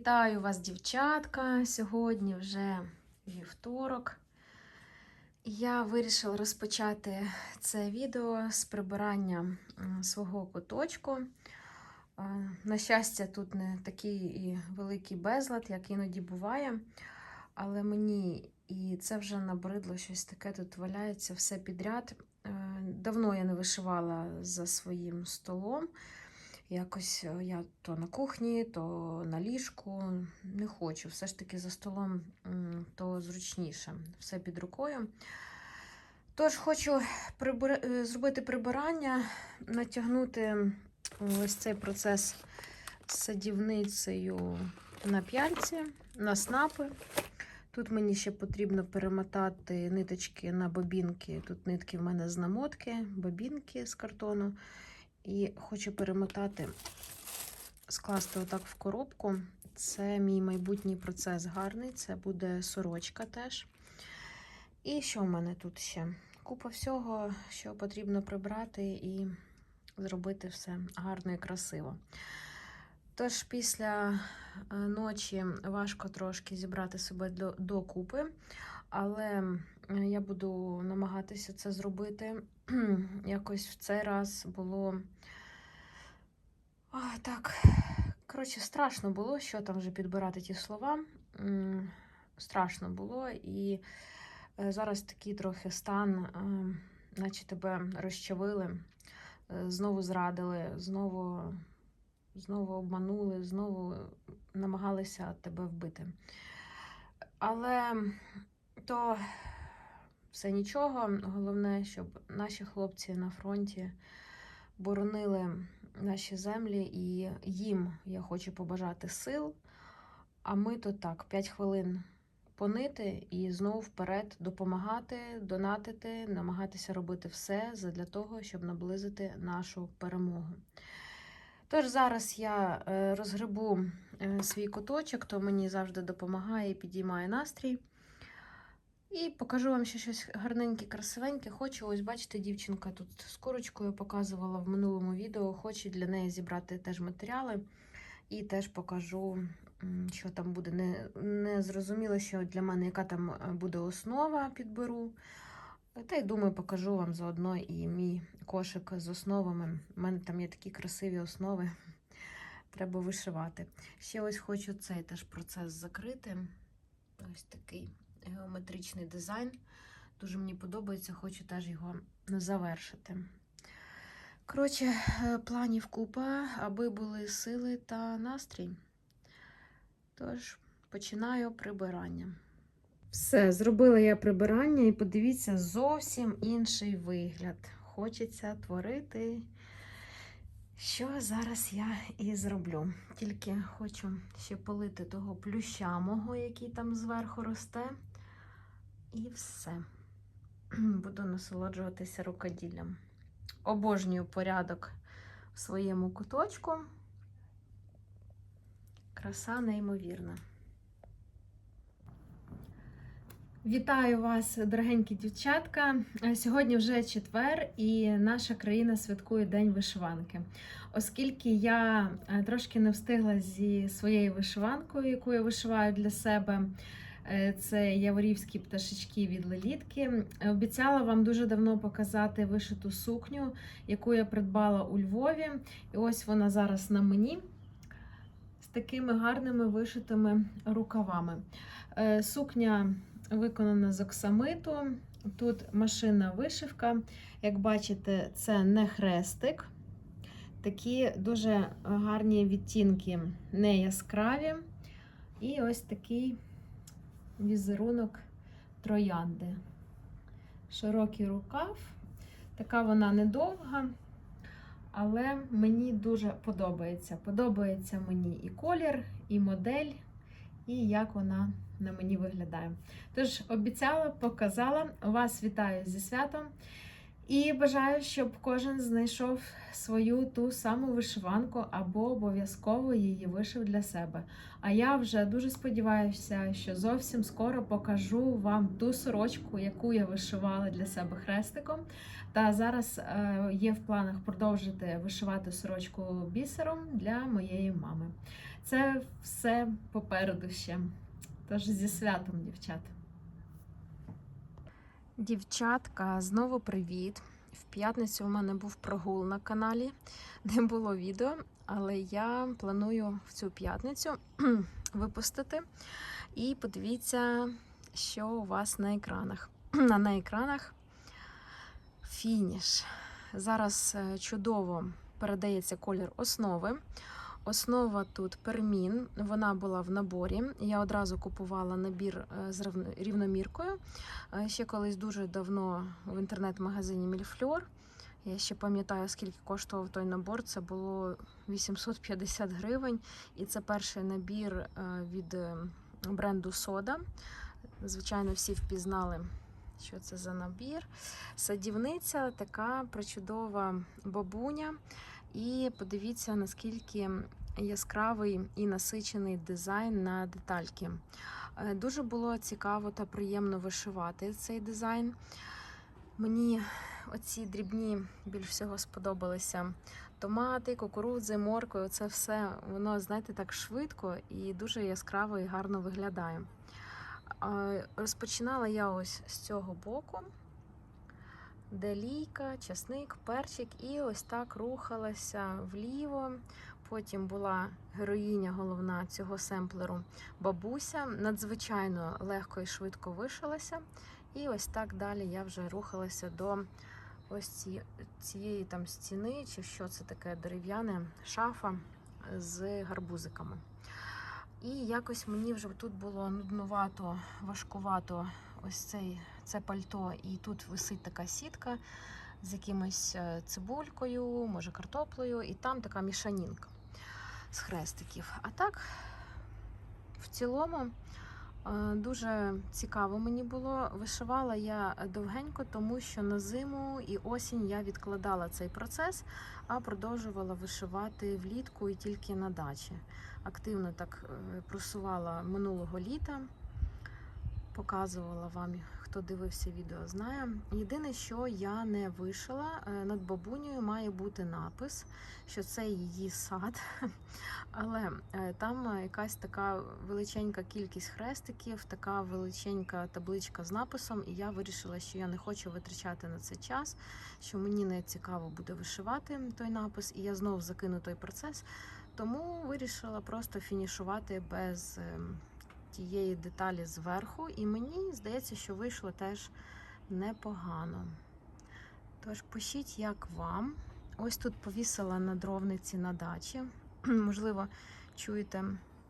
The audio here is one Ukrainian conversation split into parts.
Вітаю вас, дівчатка! Сьогодні вже вівторок. Я вирішила розпочати це відео з прибирання свого куточку. Е, На щастя, тут не такий і великий безлад, як іноді буває. Але мені і це вже набридло щось таке тут валяється все підряд. Е, Давно я не вишивала за своїм столом. Якось е, я то на кухні, то на ліжку не хочу. Все ж таки за столом то зручніше, все під рукою. Тож хочу прибира... е, зробити прибирання, натягнути ось цей процес садівницею на п'яльці, на снапи. Тут мені ще потрібно перемотати ниточки на бобінки. Тут нитки в мене з намотки, бобінки з картону. І хочу перемотати, скласти отак в коробку. Це мій майбутній процес гарний. Це буде сорочка теж. І що в мене тут ще? Купа всього, що потрібно прибрати і зробити все гарно і красиво. Тож після е, ночі важко трошки зібрати себе докупи, але я буду намагатися це зробити. Якось в цей раз було а, так. Коротше, страшно було, що там вже підбирати ті слова. Страшно було. І е, зараз такий трохи стан, е, наче тебе розчавили, е, знову зрадили, знову, знову обманули, знову намагалися тебе вбити. Але то все нічого. Головне, щоб наші хлопці на фронті боронили наші землі, і їм я хочу побажати сил. А ми то так, 5 хвилин понити і знову вперед допомагати, донатити, намагатися робити все для того, щоб наблизити нашу перемогу. Тож зараз я е, розгребу е, свій куточок, то мені завжди допомагає і підіймає настрій. І покажу вам ще щось гарненьке, красивеньке. Хочу, ось бачите, дівчинка тут з курочкою показувала в минулому відео. Хочу для неї зібрати теж матеріали. І теж покажу, що там буде. Не, не зрозуміло, що для мене, яка там е, буде основа, підберу. Та й думаю, покажу вам заодно і мій кошик з основами. У мене там є такі красиві основи. Треба вишивати. Ще ось хочу цей теж процес закрити. Ось такий геометричний дизайн. Дуже мені подобається, хочу теж його завершити. Коротше, е, планів купа, аби були сили та настрій. Тож, починаю прибирання. Все, зробила я прибирання і подивіться, зовсім інший вигляд. Хочеться творити. Що зараз я і зроблю. Тільки хочу ще полити того плюща мого, який там зверху росте. І все. Буду насолоджуватися рукоділлям. Обожнюю порядок в своєму куточку. Краса неймовірна. Вітаю вас, дорогенькі дівчатка. Сьогодні вже четвер, і наша країна святкує День вишиванки. Оскільки я е, трошки не встигла зі своєю вишиванкою, яку я вишиваю для себе. Е, Це яворівські пташечки від лелітки. Обіцяла вам дуже давно показати вишиту сукню, яку я придбала у Львові. І ось вона зараз на мені з такими гарними вишитими рукавами. Е, Сукня виконана з оксамиту. Тут машинна вишивка. Як бачите, це не хрестик. Такі дуже гарні відтінки, не яскраві. І ось такий візерунок троянди. Широкий рукав. Така вона недовга, але мені дуже подобається. Подобається мені і колір, і модель, і як вона на мені виглядає. Тож, обіцяла, показала. Вас вітаю зі святом. І бажаю, щоб кожен знайшов свою ту саму вишиванку або обов'язково її вишив для себе. А я вже дуже сподіваюся, що зовсім скоро покажу вам ту сорочку, яку я вишивала для себе хрестиком. Та зараз е, є в планах продовжити вишивати сорочку бісером для моєї мами. Це все попереду ще. Тож зі святом, дівчата. Дівчатка, знову привіт! В п'ятницю у мене був прогул на каналі, не було відео, але я планую в цю п'ятницю випустити. І подивіться, що у вас на екранах. А на екранах фініш. Зараз е, чудово передається колір основи. Основа тут пермін, вона була в наборі. Я одразу купувала набір е, з рівноміркою. Е, Ще колись дуже давно в інтернет-магазині Мільфльор. Я ще пам'ятаю, скільки коштував той набор. Це було 850 гривень. І це перший набір е, від бренду Сода. Звичайно, всі впізнали, що це за набір. Садівниця така причудова бабуня. І подивіться, наскільки яскравий і насичений дизайн на детальки. Е, Дуже було цікаво та приємно вишивати цей дизайн. Мені оці дрібні більш всього сподобалися томати, кукурудзи, моркви. Це все воно, знаєте, так швидко і дуже яскраво і гарно виглядає. Е, Розпочинала я ось з цього боку, де лійка, часник, перчик, і ось так рухалася вліво. Потім була героїня головна цього семплеру бабуся. Надзвичайно легко і швидко вишилася. І ось так далі я вже рухалася до ось ці, цієї там стіни, чи що це таке дерев'яне шафа з гарбузиками. І якось мені вже тут було нуднувато, важкувато ось цей, це пальто, і тут висить така сітка з якимось е, цибулькою, може картоплею, і там така мішанінка з хрестиків. А так, в цілому, е, дуже цікаво мені було. Вишивала я довгенько, тому що на зиму і осінь я відкладала цей процес, а продовжувала вишивати влітку і тільки на дачі. Активно так е, просувала минулого літа, показувала вам, хто дивився відео, знає. Єдине, що я не вишила, е, над бабунею має бути напис, що це її сад. Але е, там якась така величенька кількість хрестиків, така величенька табличка з написом, і я вирішила, що я не хочу витрачати на це час, що мені не цікаво буде вишивати той напис, і я знов закину той процес. Тому вирішила просто фінішувати без ем, тієї деталі зверху, і мені здається, що вийшло теж непогано. Тож пишіть, як вам. Ось тут повісила на дровниці на дачі. Можливо, чуєте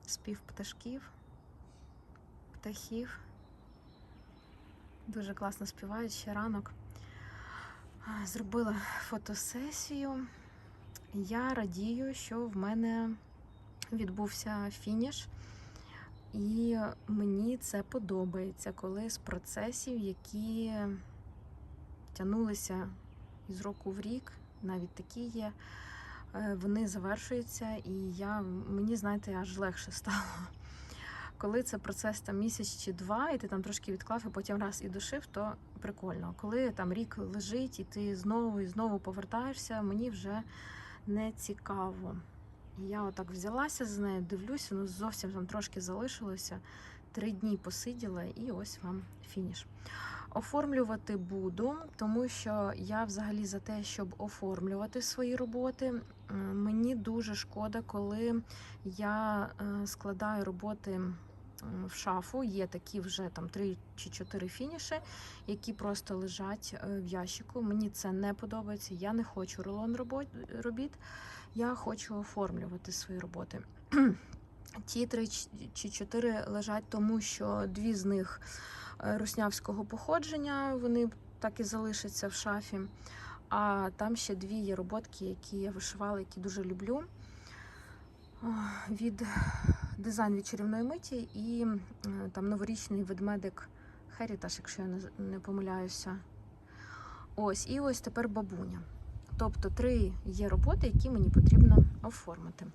спів пташків, птахів. Дуже класно співають ще ранок. Зробила фотосесію. Я радію, що в мене відбувся фініш. І мені це подобається, коли з процесів, які тягнулися із року в рік, навіть такі є, е, вони завершуються, і я, мені, знаєте, аж легше стало. Коли це процес там місяць чи два, і ти там трошки відклав, і потім раз і дошив, то прикольно. Коли там рік лежить, і ти знову і знову повертаєшся, мені вже не цікаво. Я отак взялася з нею, дивлюся, ну зовсім там трошки залишилося. Три дні посиділа, і ось вам фініш. Оформлювати буду, тому що я взагалі за те, щоб оформлювати свої роботи. Мені дуже шкода, коли я е, складаю роботи в шафу. Є такі вже там три чи чотири фініші, які просто лежать е, в ящику. Мені це не подобається. Я не хочу рулон робіт. Я хочу оформлювати свої роботи. Ті три чи чотири лежать, тому що дві з них е, руснявського походження, вони так і залишаться в шафі. А там ще дві є роботки, які я вишивала, які дуже люблю. Від дизайн від миті і е, там новорічний ведмедик Heritage, якщо я не помиляюся. Ось, і ось тепер бабуня. Тобто три є роботи, які мені потрібно оформити.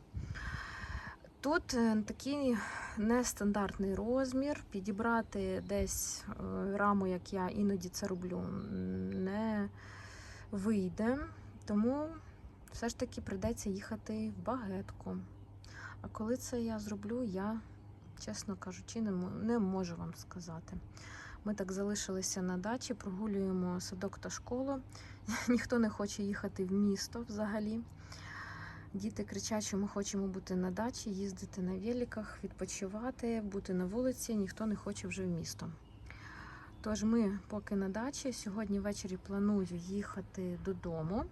Тут е, такий нестандартний розмір. Підібрати десь е, раму, як я іноді це роблю, не вийде. Тому все ж таки прийдеться їхати в багетку. А коли це я зроблю, я, чесно кажучи, не можу вам сказати. Ми так залишилися на дачі, прогулюємо садок та школу. Ніхто не хоче їхати в місто взагалі. Діти кричать, що ми хочемо бути на дачі, їздити на великах, відпочивати, бути на вулиці. Ніхто не хоче вже в місто. Тож ми поки на дачі. Сьогодні ввечері планую їхати додому.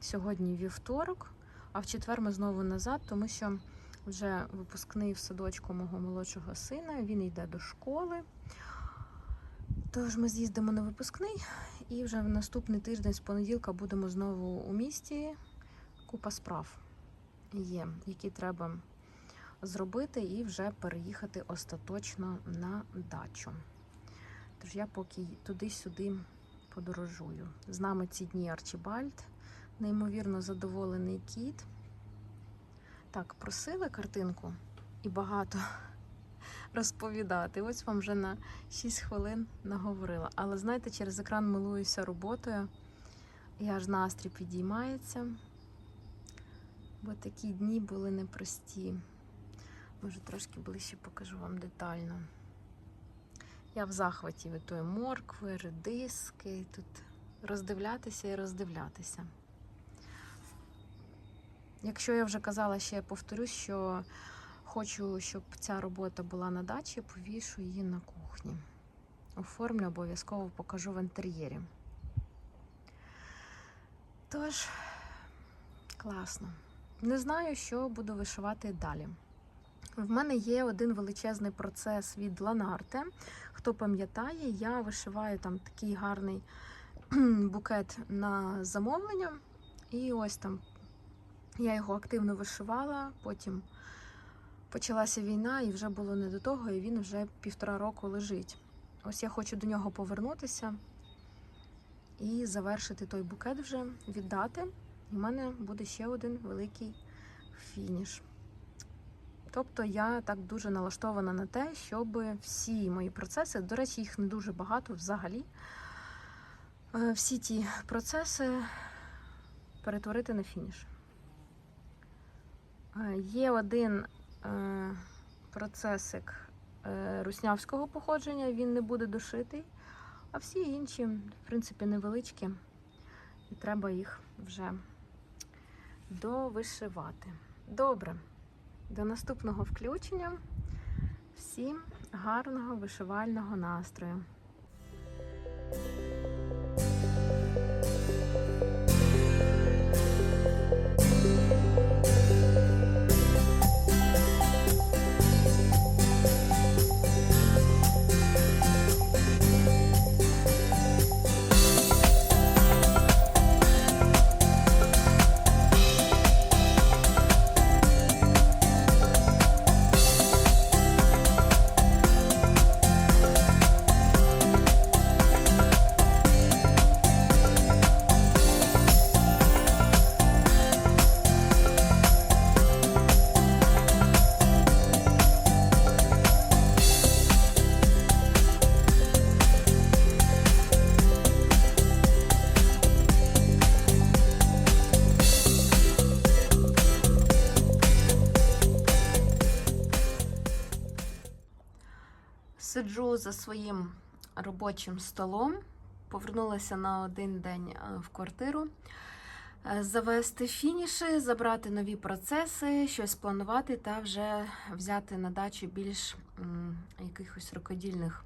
Сьогодні вівторок, а в четвер ми знову назад, тому що вже випускний в садочку мого молодшого сина. Він йде до школи. Тож ми з'їздимо на випускний і вже в наступний тиждень з понеділка будемо знову у місті. Купа справ є, які треба зробити і вже переїхати остаточно на дачу. Тож я поки туди-сюди подорожую. З нами ці дні Арчібальд, неймовірно задоволений кіт. Так, просили картинку і багато розповідати. Ось вам вже на 6 хвилин наговорила. Але знаєте, через екран милуюся роботою, і аж настрій підіймається. Бо такі дні були непрості. Може, трошки ближче покажу вам детально. Я в захваті від тої моркви, редиски. Тут роздивлятися і роздивлятися. Якщо я вже казала, ще я повторюсь, що хочу, щоб ця робота була на дачі, повішу її на кухні. Оформлю, обов'язково покажу в інтер'єрі. Тож, класно. Не знаю, що буду вишивати далі. В мене є один величезний процес від Ланарте. Хто пам'ятає, я вишиваю там такий гарний букет на замовлення. І ось там я його активно вишивала, потім почалася війна, і вже було не до того, і він вже півтора року лежить. Ось я хочу до нього повернутися і завершити той букет вже, віддати. І в мене буде ще один великий фініш. Тобто я так дуже налаштована на те, щоб всі мої процеси, до речі, їх не дуже багато взагалі. е, Всі ті процеси перетворити на фініш. Е, Є один процесик е, руснявського походження, він не буде дошитий, а всі інші, в принципі, невеличкі, і треба їх вже довишивати. Добре, до наступного включення. Всім гарного вишивального настрою! За своїм робочим столом, повернулася на один день е, в квартиру. е, Завести фініші, забрати нові процеси, щось планувати та вже взяти на дачу більш якихось рукодільних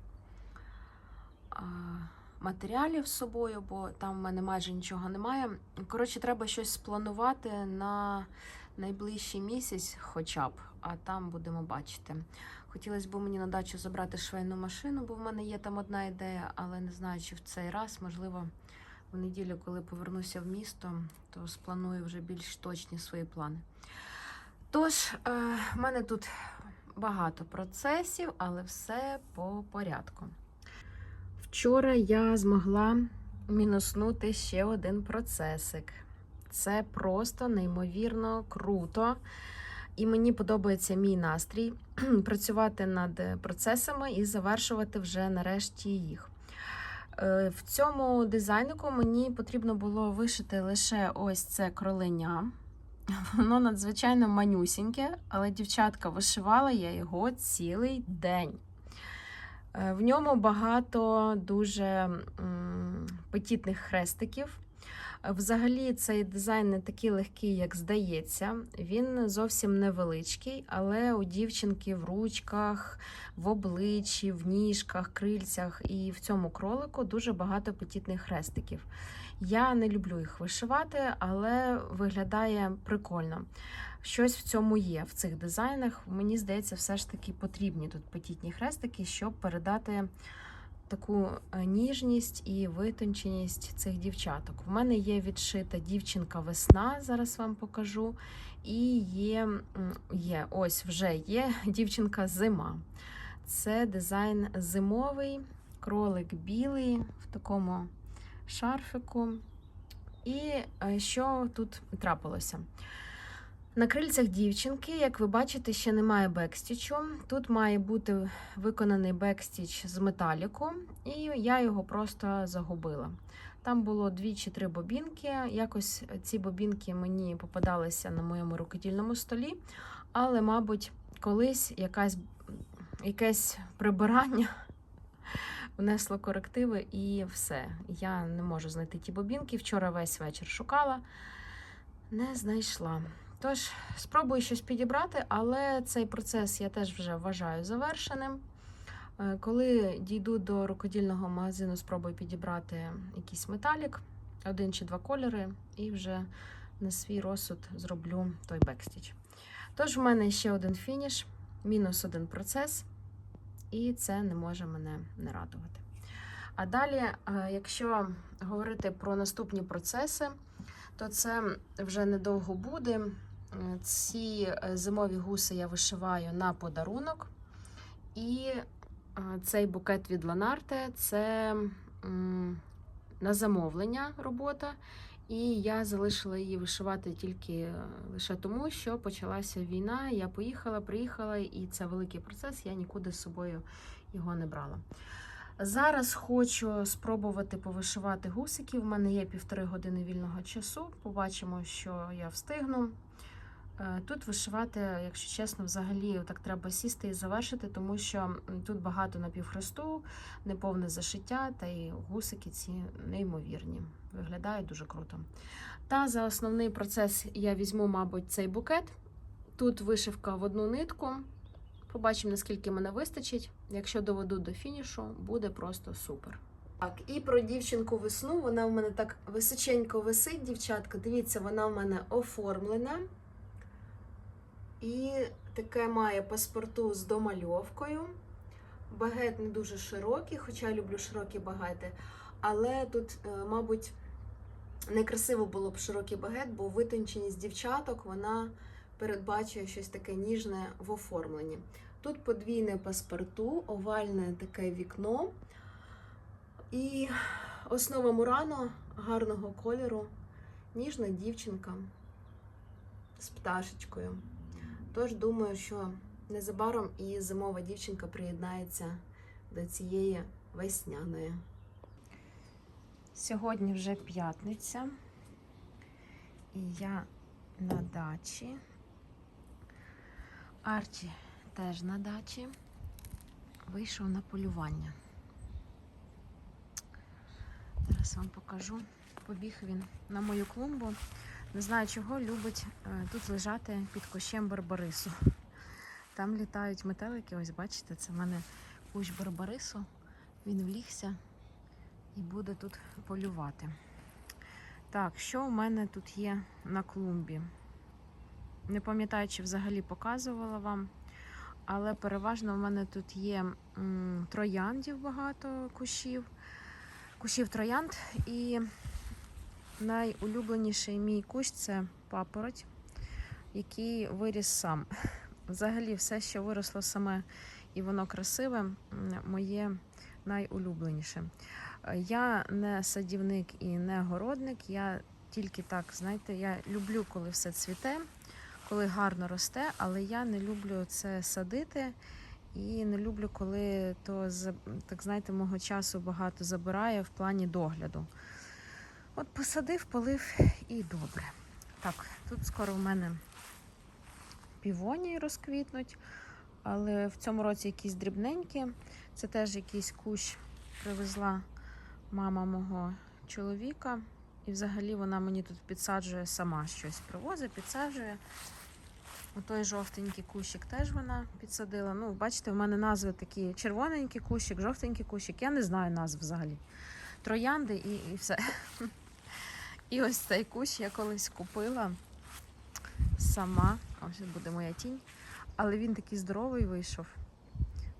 матеріалів з собою, бо там в мене майже нічого немає. Коротше, треба щось спланувати на найближчий місяць, хоча б, а там будемо бачити. Хотілося б мені на дачу забрати швейну машину, бо в мене є там одна ідея, але не знаю, чи в цей раз, можливо, в неділю, коли повернуся в місто, то спланую вже більш точні свої плани. Тож, е, в мене тут багато процесів, але все по порядку. Вчора я змогла мінуснути ще один процесик. Це просто неймовірно круто. І мені подобається мій настрій працювати над процесами і завершувати вже нарешті їх. Е, В цьому дизайнику мені потрібно було вишити лише ось це кроленя. Воно надзвичайно манюсіньке, але дівчатка вишивала я його цілий день. Е, В ньому багато дуже петітних хрестиків. Взагалі, цей дизайн не такий легкий, як здається. Він зовсім невеличкий, але у дівчинки в ручках, в обличчі, в ніжках, крильцях і в цьому кролику дуже багато петітних хрестиків. Я не люблю їх вишивати, але виглядає прикольно. Щось в цьому є в цих дизайнах. Мені здається, все ж таки потрібні тут петітні хрестики, щоб передати таку е, ніжність і витонченість цих дівчаток. В мене є відшита дівчинка весна, зараз вам покажу. І є, є ось вже є дівчинка зима. Це дизайн зимовий, кролик білий в такому шарфику. І е, що тут трапилося? На крильцях дівчинки, як ви бачите, ще немає бекстічу. Тут має бути виконаний бекстіч з металіку, і я його просто загубила. Там було дві чи три бобінки. Якось ці бобінки мені попадалися на моєму рукодільному столі, але, мабуть, колись якась, якесь прибирання внесло корективи і все. Я не можу знайти ті бобінки. Вчора весь вечір шукала, не знайшла. Тож, спробую щось підібрати, але цей процес я теж вже вважаю завершеним. Е, Коли дійду до рукодільного магазину, спробую підібрати якийсь металік, один чи два кольори, і вже на свій розсуд зроблю той бекстіч. Тож, в мене ще один фініш, мінус один процес, і це не може мене не радувати. А далі, е, якщо говорити про наступні процеси, то це вже недовго буде. Е, Ці е, зимові гуси я вишиваю на подарунок. І е, цей букет від Ланарте це на замовлення робота. І я залишила її вишивати тільки лише тому, що почалася війна. Я поїхала, приїхала, і це великий процес. Я нікуди з собою його не брала. Зараз хочу спробувати повишивати гусиків. У мене є півтори години вільного часу. Побачимо, що я встигну. Е, Тут вишивати, якщо чесно, взагалі так треба сісти і завершити, тому що тут багато напівхресту, неповне зашиття, та й гусики ці неймовірні. Виглядають дуже круто. Та за основний процес я візьму, мабуть, цей букет. Тут вишивка в одну нитку. Побачимо, наскільки мене вистачить. Якщо доведу до фінішу, буде просто супер. Так, і про дівчинку весну. Вона в мене так височенько висить, дівчатка. Дивіться, вона в мене оформлена. І таке має паспорту з домальовкою. Багет не дуже широкий, хоча я люблю широкі багети. Але тут, е, мабуть, некрасиво було б широкий багет, бо витонченість дівчаток вона передбачує щось таке ніжне в оформленні. Тут подвійне паспорту, овальне таке вікно. І основа мурано гарного кольору, ніжна дівчинка з пташечкою. Тож думаю, що незабаром і зимова дівчинка приєднається до цієї весняної. Сьогодні вже п'ятниця, і я на дачі. Арчі теж на дачі. Вийшов на полювання. Зараз вам покажу. Побіг він на мою клумбу. Не знаю, чого любить е, тут лежати під кущем барбарису. Там літають метелики, ось бачите, це в мене кущ барбарису. Він влігся і буде тут полювати. Так, що у мене тут є на клумбі? Не пам'ятаю, чи взагалі показувала вам, але переважно в мене тут є трояндів багато кущів, кущів троянд. І найулюбленіший мій кущ це папороть, який виріс сам. Взагалі, все, що виросло саме і воно красиве, моє найулюбленіше. Я не садівник і не городник. Я тільки так, знаєте, я люблю, коли все цвіте, коли гарно росте, але я не люблю це садити. І не люблю, коли то так знаєте, мого часу багато забирає в плані догляду. От посадив, полив і добре. Так, тут скоро в мене півонії розквітнуть, але в цьому році якісь дрібненькі. Це теж якийсь кущ привезла мама мого чоловіка. І взагалі вона мені тут підсаджує сама щось привозить, підсаджує. Отой жовтенький кущик теж вона підсадила. Ну, бачите, в мене назви такі: червоненький кущик, жовтенький кущик. Я не знаю назв взагалі. Троянди і, і все. І ось цей кущ я колись купила сама. Ось буде моя тінь. Але він такий здоровий вийшов.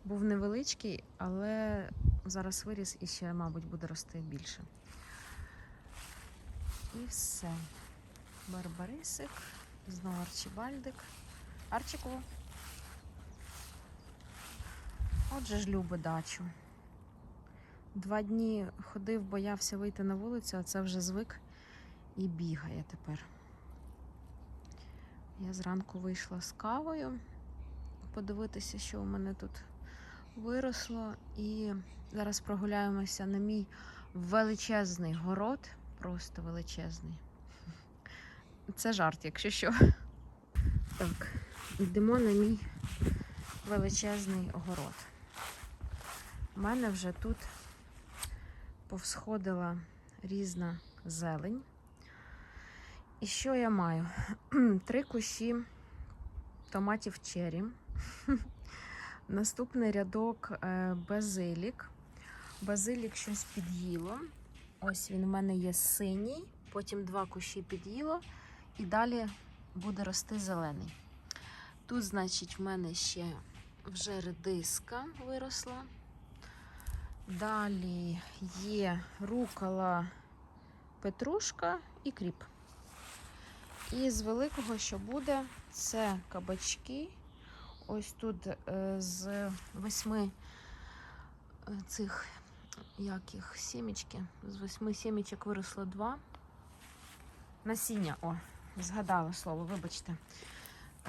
Був невеличкий, але зараз виріс і ще, мабуть, буде рости більше. І все. Барбарисик, знову арчибальдик. Арчику. Отже ж любить дачу. Два дні ходив, боявся вийти на вулицю, а це вже звик і бігає тепер. Я зранку вийшла з кавою подивитися, що у мене тут виросло. І зараз прогуляємося на мій величезний город. Просто величезний. Це жарт, якщо що. Так, йдемо на мій величезний огород. У мене вже тут повсходила різна зелень. І що я маю? Три кущі томатів чері. Наступний рядок е, базилік. Базилік щось під'їло. Ось він у мене є синій, потім два кущі під'їло, і далі буде рости зелений. Тут, значить, в мене ще вже редиска виросла. Далі є рукола, петрушка і кріп. І з великого, що буде, це кабачки. Ось тут е, з восьми е, цих як їх, сімечки. З восьми сімечок виросло два. Насіння, о, згадала слово, вибачте.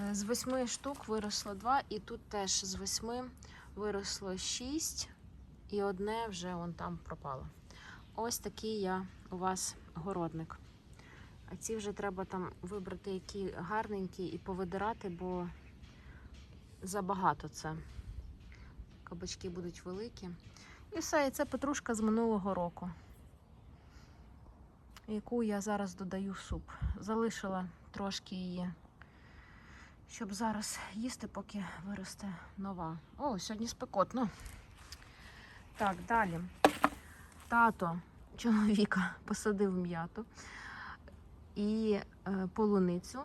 Е, З восьми штук виросло два, і тут теж з восьми виросло шість, і одне вже вон там пропало. Ось такий я у вас городник. А ці вже треба там вибрати, які гарненькі, і повидирати, бо забагато це. Кабачки будуть великі. І все, і це петрушка з минулого року, яку я зараз додаю в суп. Залишила трошки її, щоб зараз їсти, поки виросте нова. О, сьогодні спекотно. Так, далі. Тато чоловіка посадив м'яту і е, полуницю,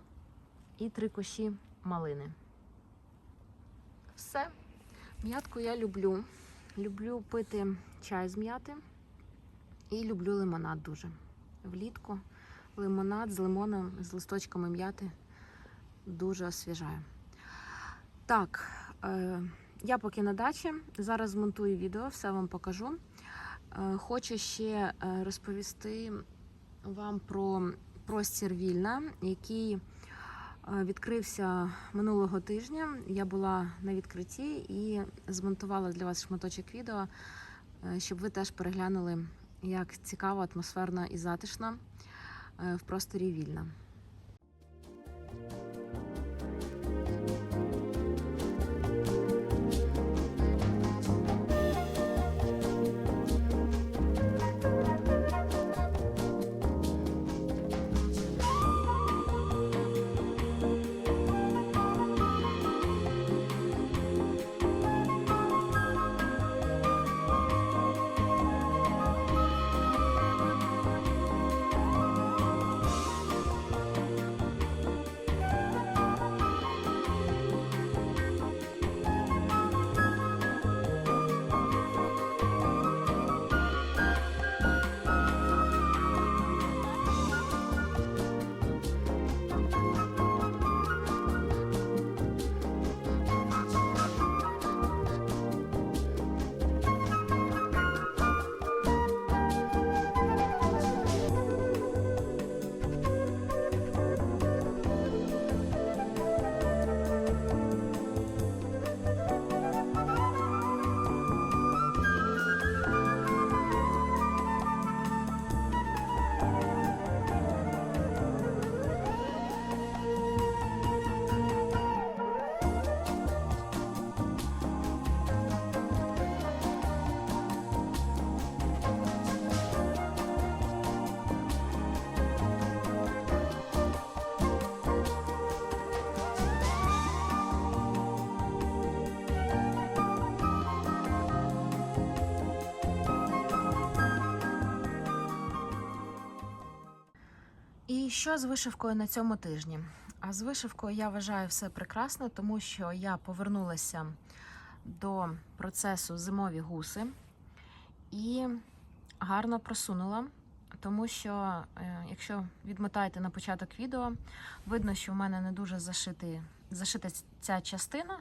і три кущі малини. Все. М'ятку я люблю. Люблю пити чай з м'яти і люблю лимонад дуже. Влітку лимонад з лимоном, з листочками м'яти дуже освіжає. Так, е, я поки на дачі. Зараз змонтую відео, все вам покажу. Е, хочу ще розповісти вам про простір Вільна, який е, відкрився минулого тижня. Я була на відкритті і змонтувала для вас шматочок відео, е, щоб ви теж переглянули, як цікаво, атмосферно і затишно е, в просторі Вільна. Що з вишивкою на цьому тижні? А з вишивкою я вважаю все прекрасно, тому що я повернулася до процесу зимові гуси і гарно просунула, тому що, е, якщо відмотаєте на початок відео, видно, що в мене не дуже зашити, зашита ця частина.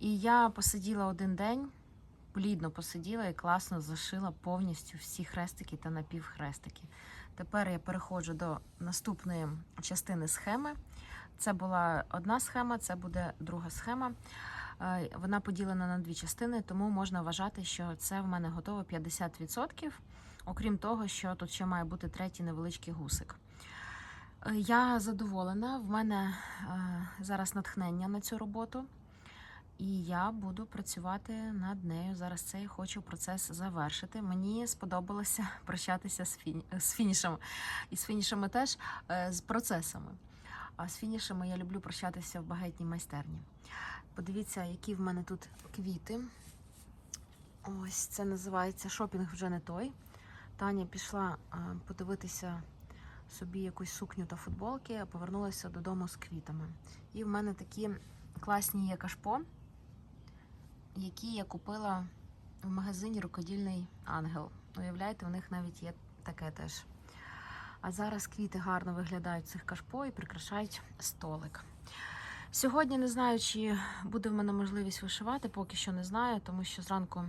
І я посиділа один день, плідно посиділа і класно зашила повністю всі хрестики та напівхрестики. Тепер я переходжу до наступної частини схеми. Це була одна схема, це буде друга схема. Е, Вона поділена на дві частини, тому можна вважати, що це в мене готово 50%. Окрім того, що тут ще має бути третій невеличкий гусик. Е, Я задоволена, в мене е, зараз натхнення на цю роботу, і я буду працювати над нею. Зараз цей хочу процес завершити. Мені сподобалося прощатися з, фіні... з фінішами. І з фінішами теж е, з процесами. А з фінішами я люблю прощатися в багатній майстерні. Подивіться, які в мене тут квіти. Ось це називається шопінг вже не той. Таня пішла подивитися собі якусь сукню та футболки, а повернулася додому з квітами. І в мене такі класні є кашпо, які я купила в магазині Рукодільний ангел. Уявляєте, у них навіть є таке теж. А зараз квіти гарно виглядають цих кашпо і прикрашають столик. Сьогодні не знаю, чи буде в мене можливість вишивати, поки що не знаю, тому що зранку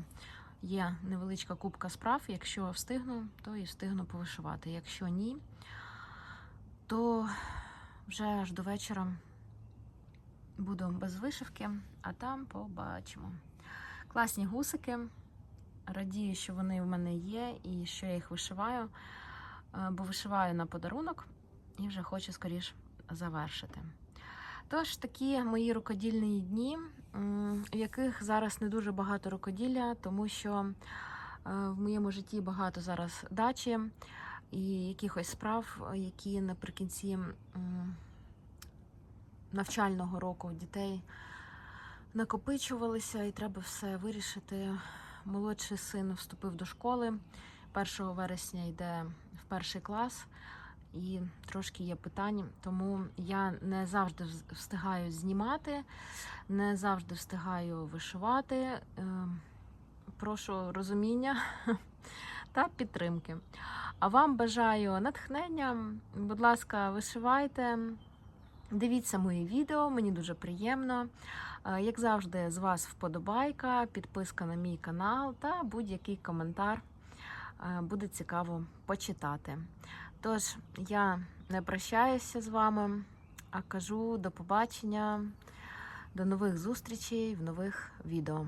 є невеличка кубка справ. Якщо встигну, то і встигну повишивати. Якщо ні, то вже аж до вечора буду без вишивки, а там побачимо. Класні гусики. Радію, що вони в мене є і що я їх вишиваю, е, бо вишиваю на подарунок і вже хочу скоріш завершити. Тож такі мої рукодільні дні, в яких зараз не дуже багато рукоділля, тому що е, в моєму житті багато зараз дачі і якихось справ, які наприкінці навчального року дітей накопичувалися, і треба все вирішити. Молодший син вступив до школи. 1 вересня йде в перший клас і трошки є питань, тому я не завжди встигаю знімати, не завжди встигаю вишивати. Е, Прошу розуміння та підтримки. А вам бажаю натхнення. Будь ласка, вишивайте. Дивіться мої відео, мені дуже приємно. Е, Як завжди, з вас вподобайка, підписка на мій канал та будь-який коментар. Е, Буде цікаво почитати. Тож, я не прощаюся з вами, а кажу до побачення, до нових зустрічей в нових відео.